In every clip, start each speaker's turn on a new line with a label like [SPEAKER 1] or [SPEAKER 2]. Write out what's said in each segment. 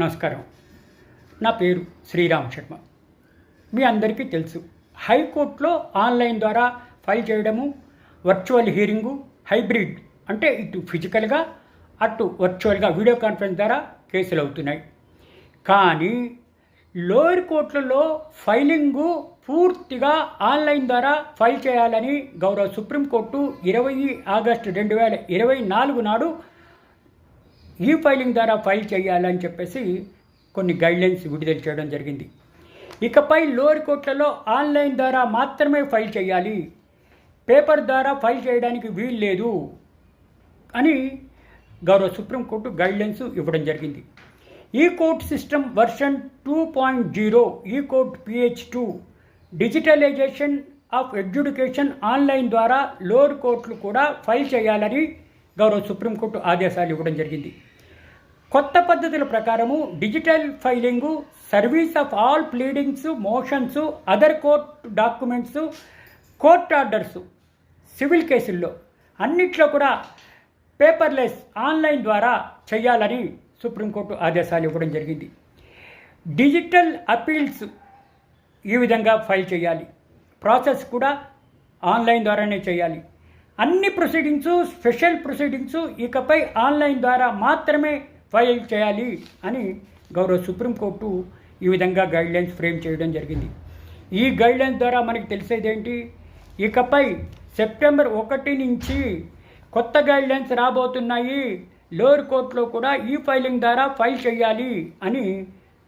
[SPEAKER 1] నమస్కారం. నా పేరు శ్రీరామ్ శర్మ. మీ అందరికీ తెలుసు హైకోర్టులో ఆన్లైన్ ద్వారా ఫైల్ చేయడము వర్చువల్ హీరింగు హైబ్రిడ్ అంటే ఇటు ఫిజికల్గా అటు వర్చువల్గా వీడియో కాన్ఫరెన్స్ ద్వారా కేసులు అవుతున్నాయి. కానీ లోయర్ కోర్టులలో ఫైలింగు పూర్తిగా ఆన్లైన్ ద్వారా ఫైల్ చేయాలని గౌరవ సుప్రీంకోర్టు ఇరవై ఆగస్టు రెండు వేల ఇరవై నాలుగు నాడు ఈ ఫైలింగ్ ద్వారా ఫైల్ చేయాలని చెప్పేసి కొన్ని గైడ్లైన్స్ విడుదల చేయడం జరిగింది. ఇకపై లోయర్ కోర్టులలో ఆన్లైన్ ద్వారా మాత్రమే ఫైల్ చేయాలి. పేపర్ ద్వారా ఫైల్ చేయడానికి వీలు లేదు అని గౌరవ సుప్రీంకోర్టు గైడ్లైన్స్ ఇవ్వడం జరిగింది. E court system version two point zero e court PH two digitalization of adjudication online ద్వారా లోయర్ కోర్టులు కూడా ఫైల్ చేయాలని గౌరవ సుప్రీంకోర్టు ఆదేశాలు ఇవ్వడం జరిగింది. కొత్త పద్ధతుల ప్రకారము digital filing service of all pleadings motions other court documents court orders civil కేసుల్లో అన్నిట్లో కూడా పేపర్లెస్ ఆన్లైన్ ద్వారా చేయాలని సుప్రీంకోర్టు ఆదేశాలు ఇవ్వడం జరిగింది. డిజిటల్ అపీల్స్ ఈ విధంగా ఫైల్ చేయాలి. ప్రాసెస్ కూడా ఆన్లైన్ ద్వారానే చేయాలి. అన్ని ప్రొసీడింగ్స్ స్పెషల్ ప్రొసీడింగ్స్ ఇకపై ఆన్లైన్ ద్వారా మాత్రమే ఫైల్ చేయాలి అని గౌరవ సుప్రీంకోర్టు ఈ విధంగా గైడ్లైన్స్ ఫ్రేమ్ చేయడం జరిగింది. ఈ గైడ్లైన్స్ ద్వారా మనకి తెలిసేది ఏంటి? ఇకపై సెప్టెంబర్ ఒకటి నుంచి కొత్త గైడ్లైన్స్ రాబోతున్నాయి. లోయర్ కోర్టులో కూడా ఈ ఫైలింగ్ ద్వారా ఫైల్ చేయాలి అని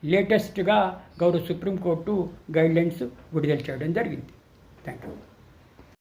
[SPEAKER 1] లేటెస్ట్గా గౌరవ సుప్రీంకోర్టు గైడ్లైన్స్ విడుదల చేయడం జరిగింది. Thank you